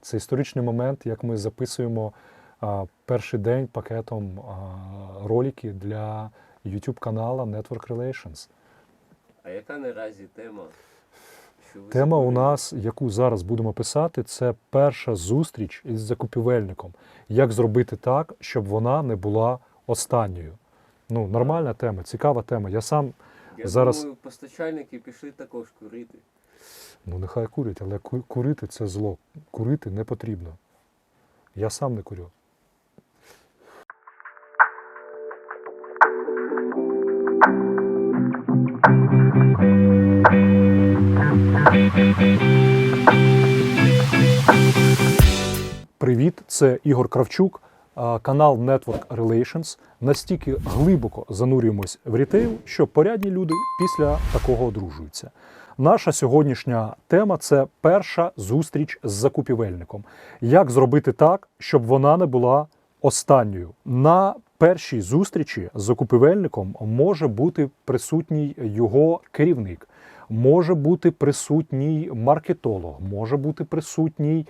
Це історичний момент, як ми записуємо а, перший день пакетом а, ролики для YouTube канала Network Relations. А яка наразі тема? Що ви Тема у нас, яку зараз будемо писати, це перша зустріч із закупівельником. Як зробити так, щоб вона не була останньою? Ну, нормальна тема, цікава тема. Я сам, Я зараз- думаю, постачальники пішли також курити. Ну нехай курять, але курити це зло. Курити не потрібно. Я сам не курю. Привіт, це Ігор Кравчук, канал Network Relations. Настільки глибоко занурюємось в рітейл, що порядні люди після такого одружуються. Наша сьогоднішня тема це перша зустріч з закупівельником. Як зробити так, щоб вона не була останньою? На першій зустрічі з закупівельником може бути присутній його керівник, може бути присутній маркетолог, може бути присутній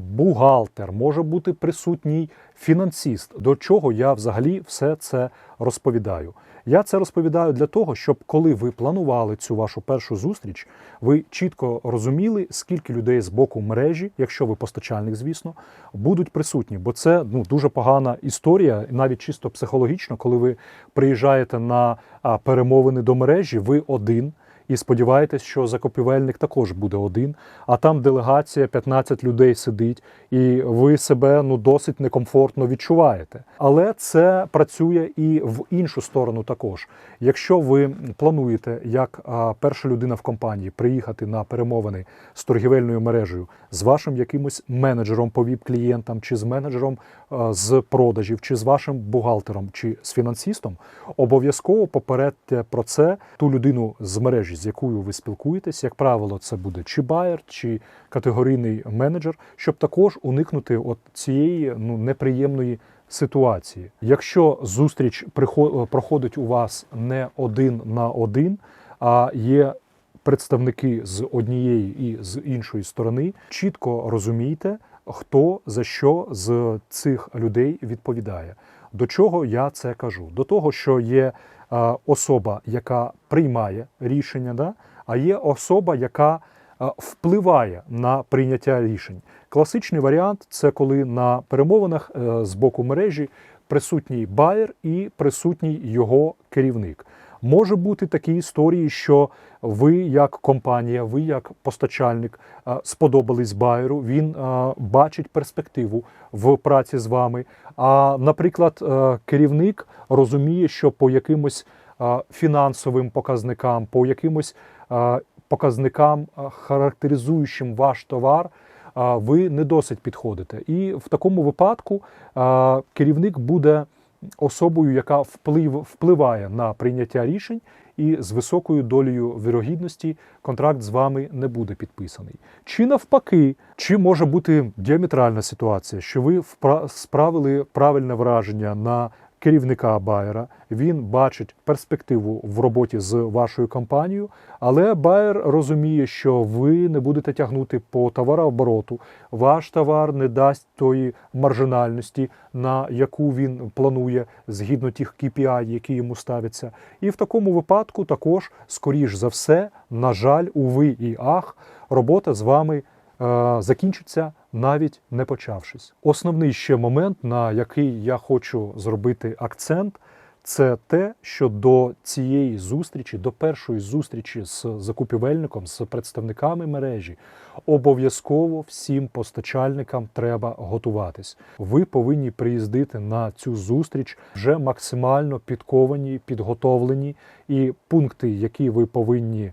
бухгалтер, може бути присутній фінансист. До чого я взагалі все це розповідаю? Я це розповідаю для того, щоб коли ви планували цю вашу першу зустріч, ви чітко розуміли, скільки людей з боку мережі, якщо ви постачальник, звісно, будуть присутні. Бо це ну дуже погана історія, навіть чисто психологічно, коли ви приїжджаєте на перемовини до мережі, ви один. І сподіваєтесь, що закупівельник також буде один, а там делегація 15 людей сидить, і ви себе ну досить некомфортно відчуваєте. Але це працює і в іншу сторону також. Якщо ви плануєте, як перша людина в компанії приїхати на перемовини з торгівельною мережею з вашим якимось менеджером по ВІП-клієнтам, чи з менеджером з продажів, чи з вашим бухгалтером, чи з фінансистом, обов'язково попередьте про це ту людину з мережі, з якою ви спілкуєтесь. Як правило, це буде чи байер, чи категорійний менеджер, щоб також уникнути от цієї ну неприємної ситуації. Якщо зустріч проходить у вас не один на один, а є представники з однієї і з іншої сторони, чітко розумійте, хто за що з цих людей відповідає. До чого я це кажу? До того, що є е, особа, яка приймає рішення, да? а є особа, яка е, впливає на прийняття рішень. Класичний варіант це коли на перемовинах е, з боку мережі присутній байер і присутній його керівник. Може бути такі історії, що ви, як компанія, ви як постачальник, е, сподобались байеру, він е, бачить перспективу в праці з вами. А, наприклад, е, керівник розуміє, що по якимось фінансовим показникам, по якимось показникам, характеризуючим ваш товар, ви не досить підходите. І в такому випадку керівник буде особою, яка вплив, впливає на прийняття рішень, і з високою долею вірогідності контракт з вами не буде підписаний. Чи навпаки, чи може бути діаметральна ситуація, що ви справили правильне враження на керівника Байера, він бачить перспективу в роботі з вашою компанією, але Байер розуміє, що ви не будете тягнути по товарообороту, ваш товар не дасть тої маржинальності, на яку він планує згідно тих KPI, які йому ставляться. І в такому випадку також, скоріш за все, на жаль, уви і ах, робота з вами е, закінчиться навіть не почавшись. Основний ще момент, на який я хочу зробити акцент, це те, що до цієї зустрічі, до першої зустрічі з закупівельником, з представниками мережі, обов'язково всім постачальникам треба готуватись. Ви повинні приїздити на цю зустріч вже максимально підковані, підготовлені, і пункти, які ви повинні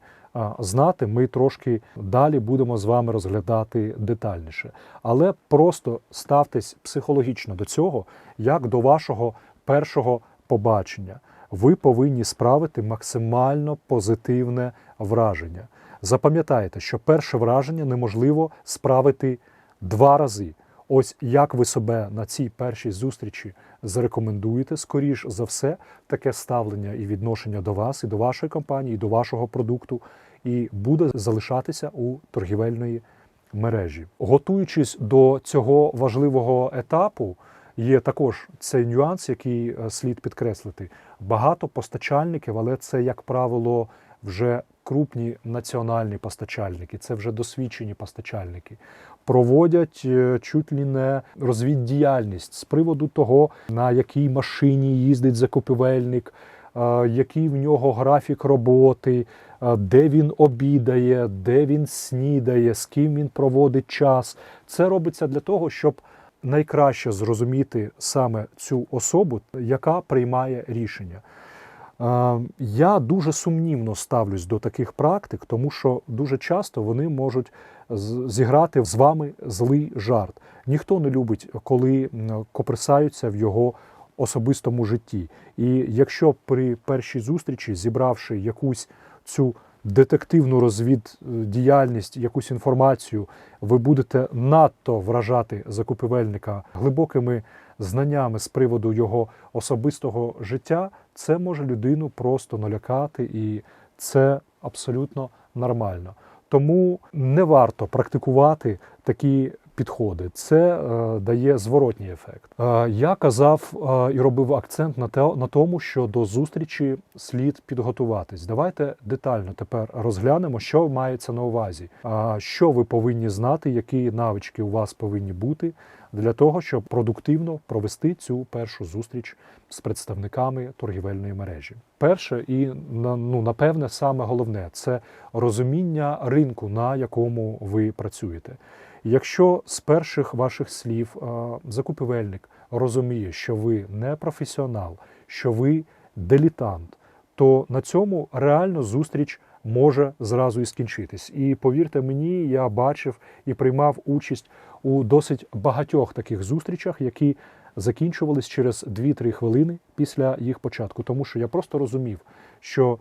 знати, ми трошки далі будемо з вами розглядати детальніше. Але просто ставтесь психологічно до цього, як до вашого першого побачення. Ви повинні справити максимально позитивне враження. Запам'ятайте, що перше враження неможливо справити два рази. Ось як ви себе на цій першій зустрічі зарекомендуєте, скоріш за все, таке ставлення і відношення до вас, і до вашої компанії, і до вашого продукту, і буде залишатися у торгівельної мережі. Готуючись до цього важливого етапу, є також цей нюанс, який е, слід підкреслити. Багато постачальників, але це, як правило, вже крупні національні постачальники, це вже досвідчені постачальники. Проводять е, чуть ли не розвіддіяльність з приводу того, на якій машині їздить закупівельник, е, який в нього графік роботи, е, де він обідає, де він снідає, з ким він проводить час. Це робиться для того, щоб найкраще зрозуміти саме цю особу, яка приймає рішення. Я дуже сумнівно ставлюсь до таких практик, тому що дуже часто вони можуть зіграти з вами злий жарт. Ніхто не любить, коли коприсаються в його особистому житті. І якщо при першій зустрічі, зібравши якусь цю детективну розвіддіяльність, якусь інформацію, ви будете надто вражати закупівельника глибокими знаннями з приводу його особистого життя, це може людину просто налякати, і це абсолютно нормально. Тому не варто практикувати такі підходи. Це е, дає зворотній ефект. Е, я казав е, і робив акцент на, те, на тому, що до зустрічі слід підготуватись. Давайте детально тепер розглянемо, що мається на увазі, а що ви повинні знати, які навички у вас повинні бути для того, щоб продуктивно провести цю першу зустріч з представниками торгівельної мережі. Перше і ну, напевне саме головне це розуміння ринку, на якому ви працюєте. Якщо з перших ваших слів е, закупівельник розуміє, що ви не професіонал, що ви дилетант, то на цьому реально зустріч може зразу і скінчитись. І повірте мені, я бачив і приймав участь у досить багатьох таких зустрічах, які закінчувались через 2-3 хвилини після їх початку, тому що я просто розумів, що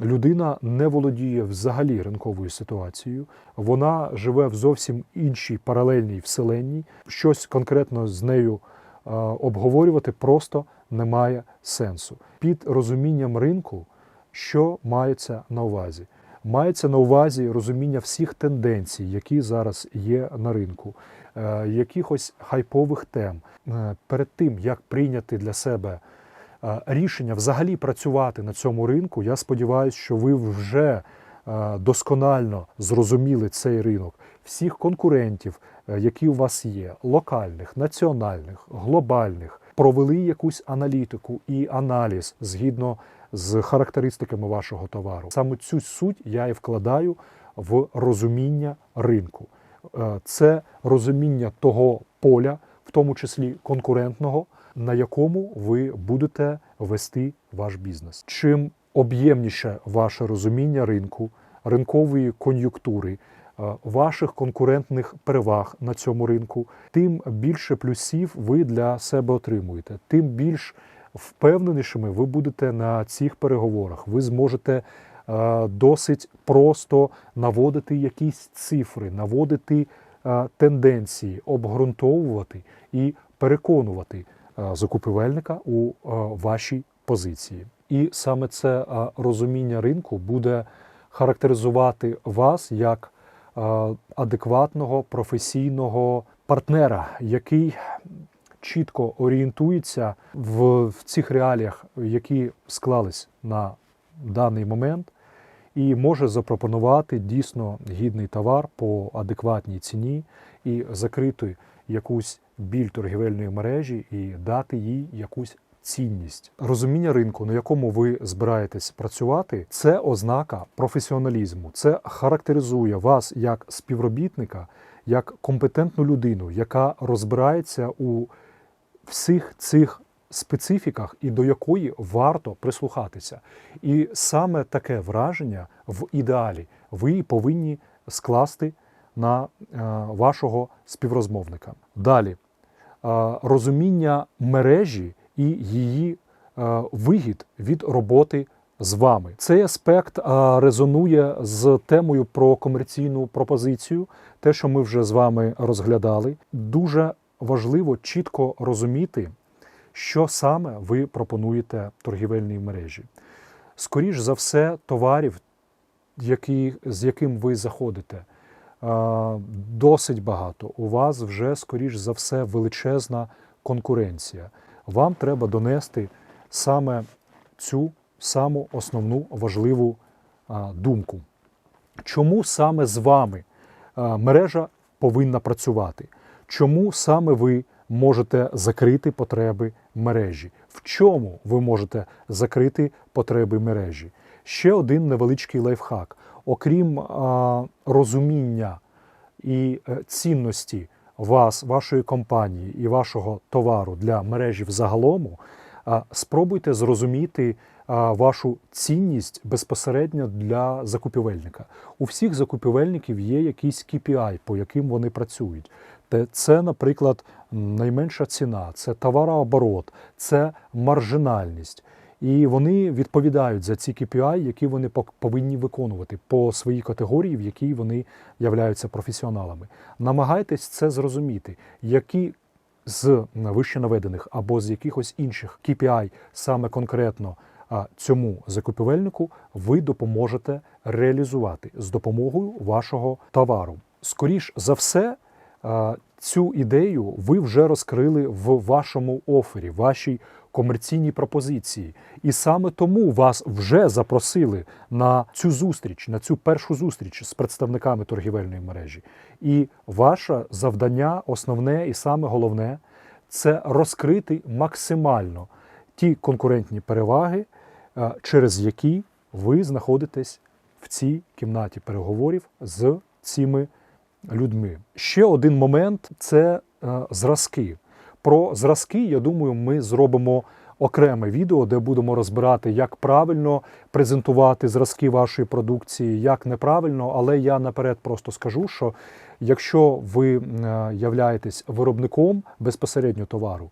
людина не володіє взагалі ринковою ситуацією, вона живе в зовсім іншій паралельній вселенній. Щось конкретно з нею е, обговорювати просто немає сенсу. Під розумінням ринку, що мається на увазі? Мається на увазі розуміння всіх тенденцій, які зараз є на ринку, е, якихось хайпових тем. Е, Перед тим як прийняти для себе е, рішення взагалі працювати на цьому ринку, я сподіваюся, що ви вже досконально зрозуміли цей ринок, всіх конкурентів, які у вас є, локальних, національних, глобальних, провели якусь аналітику і аналіз згідно з характеристиками вашого товару. Саме цю суть я і вкладаю в розуміння ринку. Е, Це розуміння того поля, в тому числі конкурентного, на якому ви будете вести ваш бізнес. Чим об'ємніше ваше розуміння ринку, ринкової кон'юнктури, е, ваших конкурентних переваг на цьому ринку, тим більше плюсів ви для себе отримуєте, тим більш впевненішими ви будете на цих переговорах. Ви зможете е, досить просто наводити якісь цифри, наводити е, тенденції, обґрунтовувати і переконувати е, закупівельника у вашій позиції. І саме це розуміння ринку буде характеризувати вас як адекватного професійного партнера, який чітко орієнтується в, в цих реаліях, які склались на даний момент, і може запропонувати дійсно гідний товар по адекватній ціні і закрити якусь біль торгівельної мережі і дати їй якусь цінність. Розуміння ринку, на якому ви збираєтесь працювати, це ознака професіоналізму. Це характеризує вас як співробітника, як компетентну людину, яка розбирається у всіх цих специфіках і до якої варто прислухатися. І саме таке враження в ідеалі ви повинні скласти на е, вашого співрозмовника. Далі е, розуміння мережі і її е, вигід від роботи з вами. Цей аспект резонує з темою про комерційну пропозицію, те, що ми вже з вами розглядали. Дуже важливо чітко розуміти, що саме ви пропонуєте торгівельній мережі. Скоріш за все, товарів, які, з яким ви заходите, досить багато. У вас вже, скоріш за все, величезна конкуренція. Вам треба донести саме цю саму основну важливу думку. Чому саме з вами мережа повинна працювати? Чому саме ви можете закрити потреби мережі? В чому ви можете закрити потреби мережі? Ще один невеличкий лайфхак. Окрім а, розуміння і е, цінності вас, вашої компанії і вашого товару для мережі взагалому, а, спробуйте зрозуміти вашу цінність безпосередньо для закупівельника. У всіх закупівельників є якийсь KPI, по яким вони працюють. Це, наприклад, найменша ціна, це товарооборот, це маржинальність. І вони відповідають за ці KPI, які вони повинні виконувати по своїй категорії, в якій вони являються професіоналами. Намагайтесь це зрозуміти, які з вище наведених або з якихось інших KPI саме конкретно цьому закупівельнику ви допоможете реалізувати з допомогою вашого товару. Скоріш за все, цю ідею ви вже розкрили в вашому офері, вашій комерційній пропозиції. І саме тому вас вже запросили на цю зустріч, на цю першу зустріч з представниками торгівельної мережі. І ваше завдання, основне і саме головне це розкрити максимально ті конкурентні переваги, е, через які ви знаходитесь в цій кімнаті переговорів з цими людьми. Ще один момент це е, зразки. Про зразки, я думаю, ми зробимо окреме відео, де будемо розбирати, як правильно презентувати зразки вашої продукції, як неправильно. Але я наперед просто скажу, що якщо ви е, являєтесь виробником безпосередньо товару,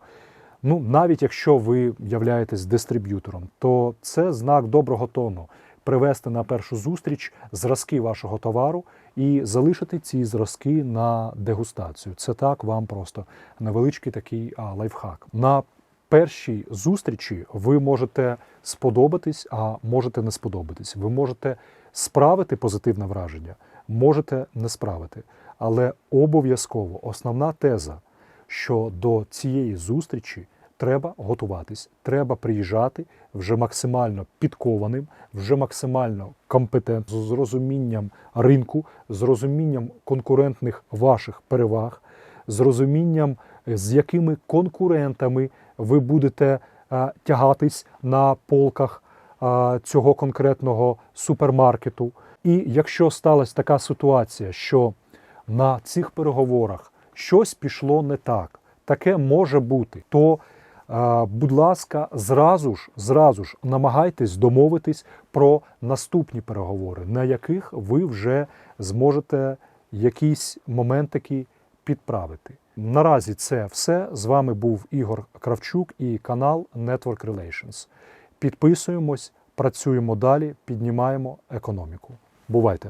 ну навіть якщо ви являєтесь дистриб'ютором, то це знак доброго тону привести на першу зустріч зразки вашого товару і залишити ці зразки на дегустацію. Це так вам просто невеличкий такий а, лайфхак. На першій зустрічі ви можете сподобатись, а можете не сподобатись. Ви можете справити позитивне враження, можете не справити. Але обов'язково основна теза, що до цієї зустрічі треба готуватись, треба приїжджати вже максимально підкованим, вже максимально компетентним, з розумінням ринку, з розумінням конкурентних ваших переваг, з розумінням, з якими конкурентами ви будете е, тягатись на полках е, цього конкретного супермаркету. І якщо сталася така ситуація, що на цих переговорах щось пішло не так, таке може бути, то е, будь ласка, зразу ж, зразу ж намагайтесь домовитись про наступні переговори, на яких ви вже зможете якісь моментики підправити. Наразі це все. З вами був Ігор Кравчук і канал Network Relations. Підписуємось, працюємо далі, піднімаємо економіку. Бувайте!